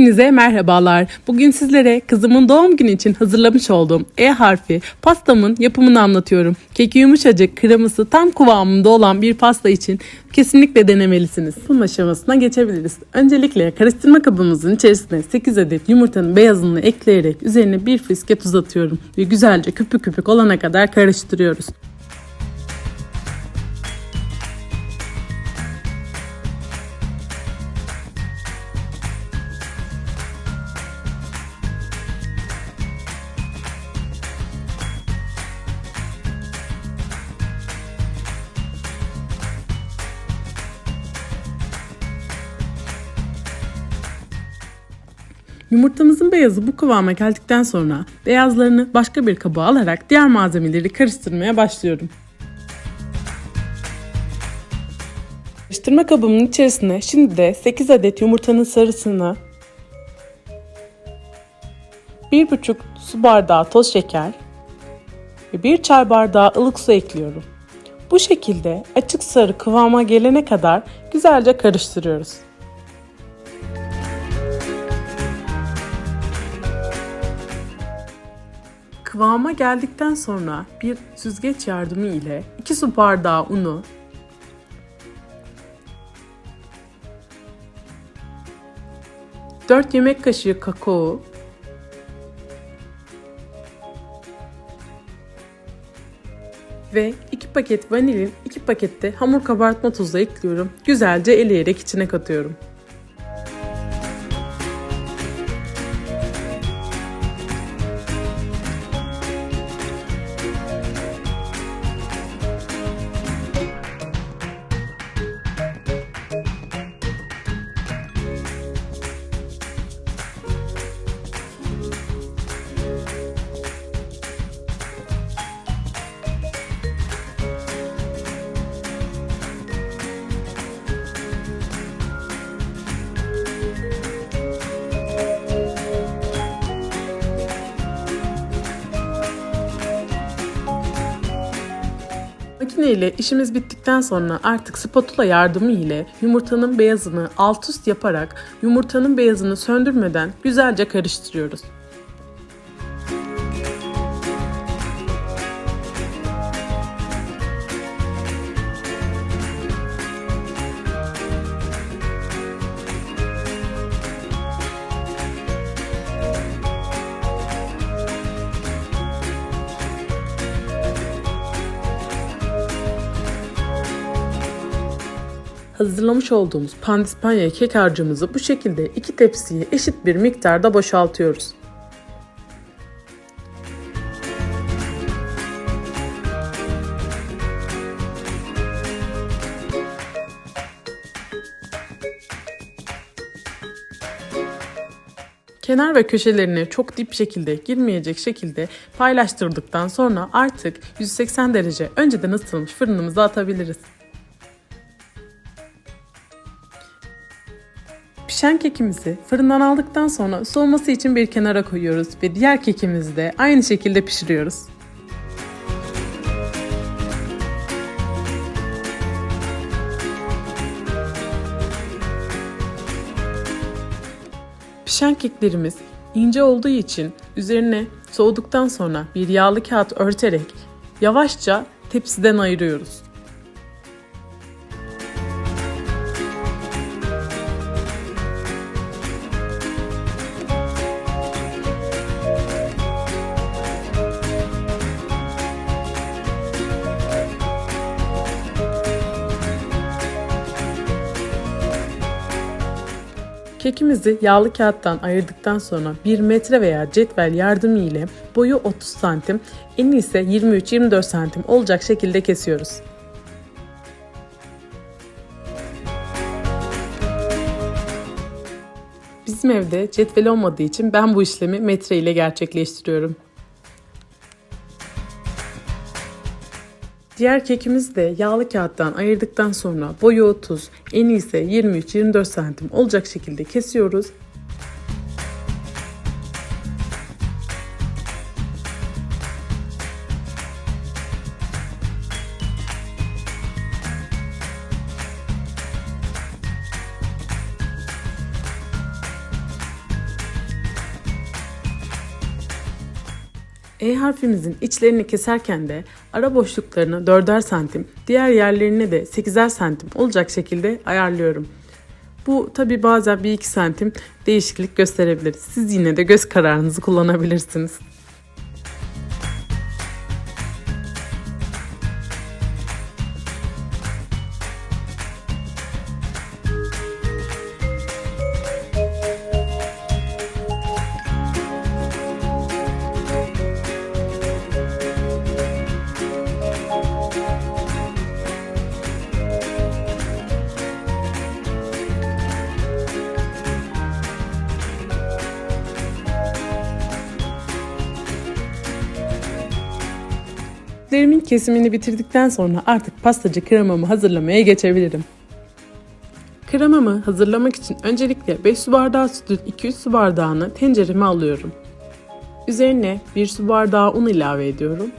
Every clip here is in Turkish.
Hepinize merhabalar. Bugün sizlere kızımın doğum günü için hazırlamış olduğum E harfi pastamın yapımını anlatıyorum. Keki yumuşacık, kreması tam kıvamında olan bir pasta için kesinlikle denemelisiniz. Sunum aşamasına geçebiliriz. Öncelikle karıştırma kabımızın içerisine 8 adet yumurtanın beyazını ekleyerek üzerine bir fiske tuz atıyorum ve güzelce küpük küpük olana kadar karıştırıyoruz. Yumurtamızın beyazı bu kıvama geldikten sonra beyazlarını başka bir kaba alarak diğer malzemeleri karıştırmaya başlıyorum. Karıştırma kabımın içerisine şimdi de 8 adet yumurtanın sarısını 1,5 su bardağı toz şeker ve 1 çay bardağı ılık su ekliyorum. Bu şekilde açık sarı kıvama gelene kadar güzelce karıştırıyoruz. Kıvama geldikten sonra bir süzgeç yardımı ile 2 su bardağı unu Dört yemek kaşığı kakao ve 2 paket vanilin 2 pakette hamur kabartma tozu ekliyorum. Güzelce eleyerek içine katıyorum. İle işimiz bittikten sonra artık spatula yardımı ile yumurtanın beyazını alt üst yaparak yumurtanın beyazını söndürmeden güzelce karıştırıyoruz. Hazırlamış olduğumuz pandispanya kek harcımızı bu şekilde iki tepsiye eşit bir miktarda boşaltıyoruz. Kenar ve köşelerine çok dip şekilde girmeyecek şekilde paylaştırdıktan sonra artık 180 derece önceden ısıtılmış fırınımıza atabiliriz. Pişen kekimizi fırından aldıktan sonra soğuması için bir kenara koyuyoruz ve diğer kekimizi de aynı şekilde pişiriyoruz. Pişen keklerimiz ince olduğu için üzerine soğuduktan sonra bir yağlı kağıt örterek yavaşça tepsiden ayırıyoruz. Kekimizi yağlı kağıttan ayırdıktan sonra 1 metre veya cetvel yardımı ile boyu 30 santim, eni ise 23-24 santim olacak şekilde kesiyoruz. Bizim evde cetvel olmadığı için ben bu işlemi metre ile gerçekleştiriyorum. Diğer kekimizi de yağlı kağıttan ayırdıktan sonra boyu 30, eni ise 23-24 santim olacak şekilde kesiyoruz. E harfimizin içlerini keserken de ara boşluklarını 4'er santim, diğer yerlerine de 8'er santim olacak şekilde ayarlıyorum. Bu tabi bazen 1-2 santim değişiklik gösterebilir. Siz yine de göz kararınızı kullanabilirsiniz. Lerimin kesimini bitirdikten sonra artık pastacı kremamı hazırlamaya geçebilirim. Kremamı hazırlamak için öncelikle 5 su bardağı sütün 200 su bardağını tencereme alıyorum. Üzerine 1 su bardağı un ilave ediyorum.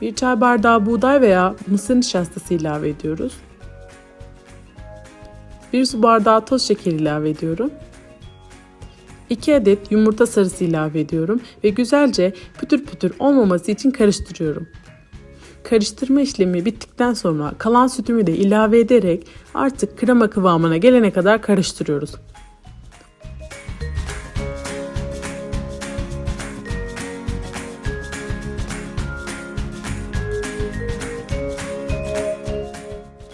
1 çay bardağı buğday veya mısır nişastası ilave ediyoruz. 1 su bardağı toz şeker ilave ediyorum. 2 adet yumurta sarısı ilave ediyorum ve güzelce pütür pütür olmaması için karıştırıyorum. Karıştırma işlemi bittikten sonra kalan sütümü de ilave ederek artık krema kıvamına gelene kadar karıştırıyoruz.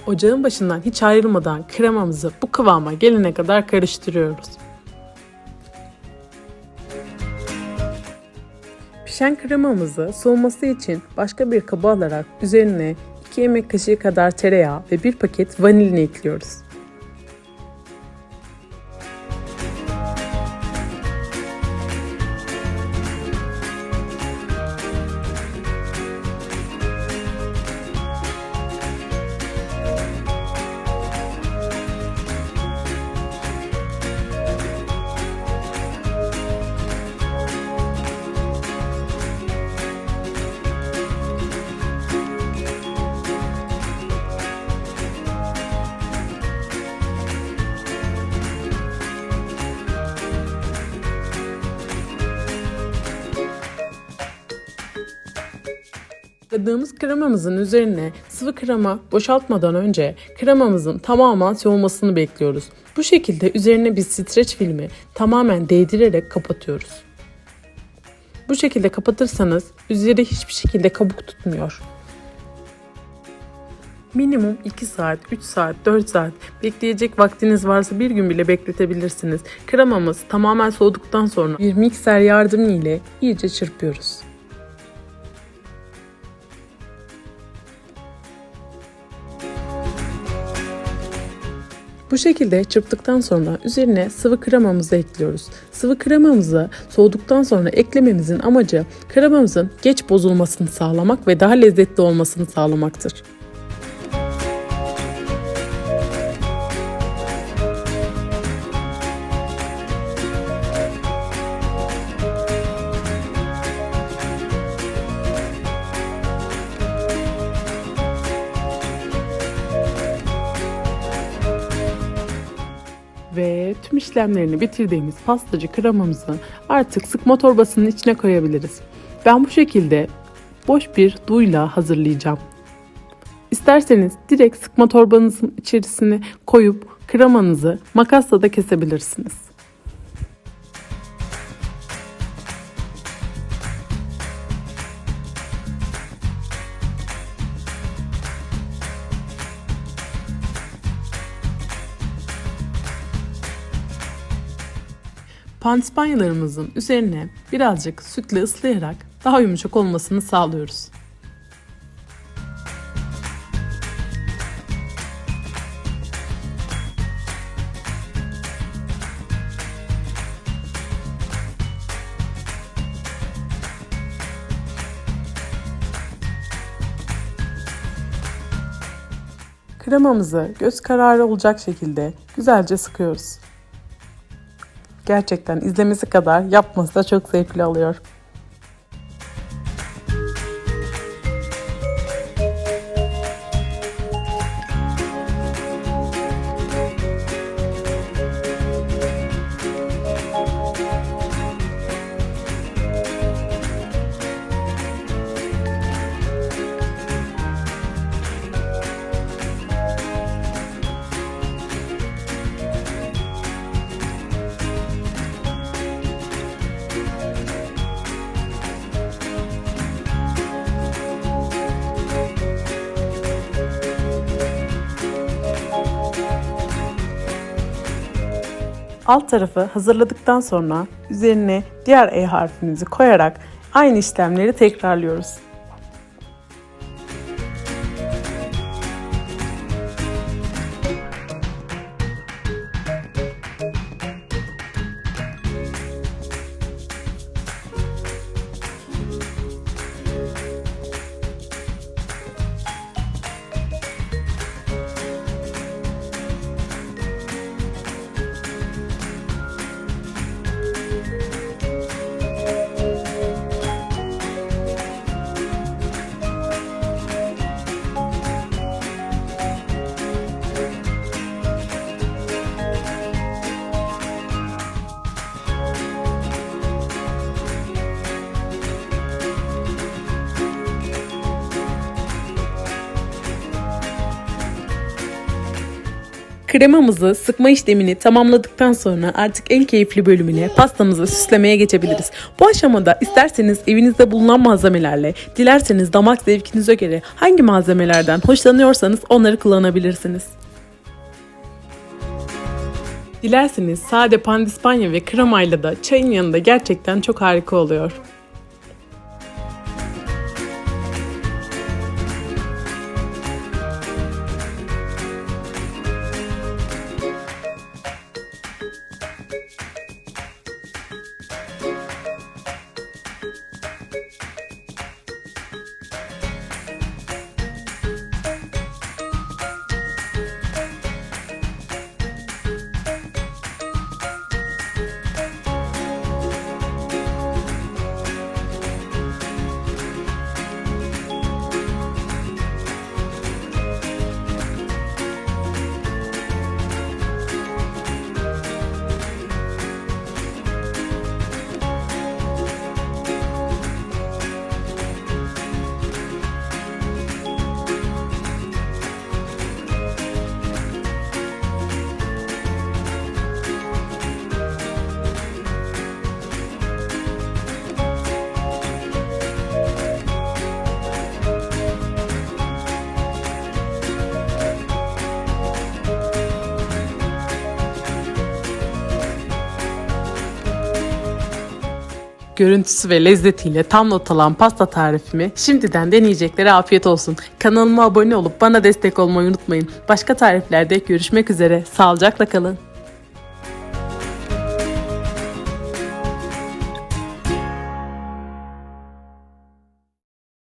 Ocağın başından hiç ayrılmadan kremamızı bu kıvama gelene kadar karıştırıyoruz. Pişen kremamızı soğuması için başka bir kaba alarak üzerine 2 yemek kaşığı kadar tereyağı ve 1 paket vanilini ekliyoruz. Yıkadığımız kremamızın üzerine sıvı krema boşaltmadan önce kremamızın tamamen soğumasını bekliyoruz. Bu şekilde üzerine bir streç filmi tamamen değdirerek kapatıyoruz. Bu şekilde kapatırsanız üzeri hiçbir şekilde kabuk tutmuyor. Minimum 2 saat, 3 saat, 4 saat bekleyecek vaktiniz varsa bir gün bile bekletebilirsiniz. Kremamız tamamen soğuduktan sonra bir mikser yardımı ile iyice çırpıyoruz. Bu şekilde çırptıktan sonra üzerine sıvı kremamızı ekliyoruz. Sıvı kremamızı soğuduktan sonra eklememizin amacı kremamızın geç bozulmasını sağlamak ve daha lezzetli olmasını sağlamaktır. İşlemlerini bitirdiğimiz pastacı kremamızı artık sıkma torbasının içine koyabiliriz. Ben bu şekilde boş bir duyla hazırlayacağım. İsterseniz direkt sıkma torbanızın içerisine koyup kremanızı makasla da kesebilirsiniz. Pandispanya'larımızın üzerine birazcık sütle ıslayarak daha yumuşak olmasını sağlıyoruz. Kremamızı göz kararı olacak şekilde güzelce sıkıyoruz. Gerçekten izlemesi kadar yapması da çok zevkli oluyor. Alt tarafı hazırladıktan sonra üzerine diğer E harfimizi koyarak aynı işlemleri tekrarlıyoruz. Kremamızı sıkma işlemini tamamladıktan sonra artık en keyifli bölümüne pastamızı süslemeye geçebiliriz. Bu aşamada isterseniz evinizde bulunan malzemelerle, dilerseniz damak zevkinize göre hangi malzemelerden hoşlanıyorsanız onları kullanabilirsiniz. Dilerseniz sade pandispanya ve kremayla da çayın yanında gerçekten çok harika oluyor. Görüntüsü ve lezzetiyle tam not alan pasta tarifimi şimdiden deneyeceklere afiyet olsun. Kanalıma abone olup bana destek olmayı unutmayın. Başka tariflerde görüşmek üzere. Sağlıcakla kalın.